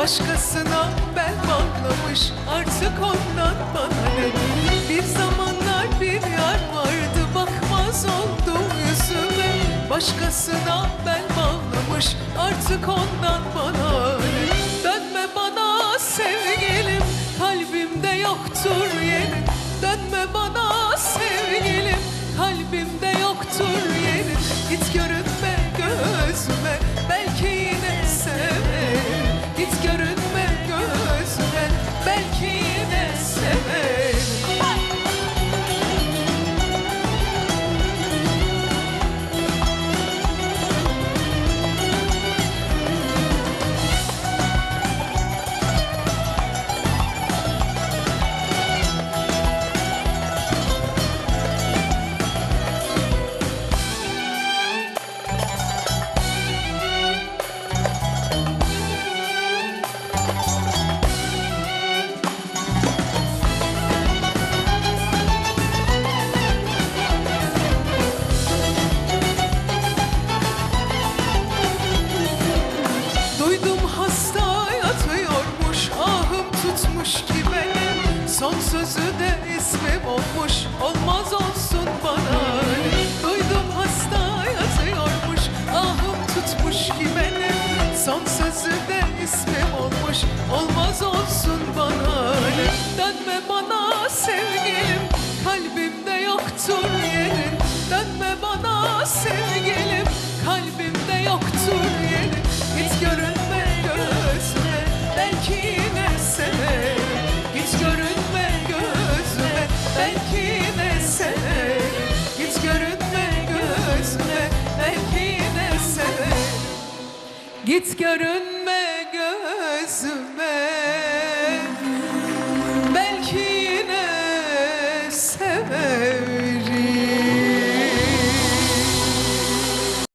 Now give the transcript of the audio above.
Başkasına bel bağlamış artık ondan bana ne? Bir zamanlar bir yar vardı bakmaz oldu yüzüme. Başkasına bel bağlamış artık ondan bana ne? Dönme bana sevgilim kalbimde yoktur yerin Dönme bana sevgilim tutmuş ki beni Son sözü de ismim olmuş. Olmaz olsun bana. Duydum hasta yatıyormuş. Ahım tutmuş ki beni Son sözü de ismim olmuş. Olmaz olsun bana. Dönme bana sevgilim. Kalbimde yoktur yerin Git görünme gözüme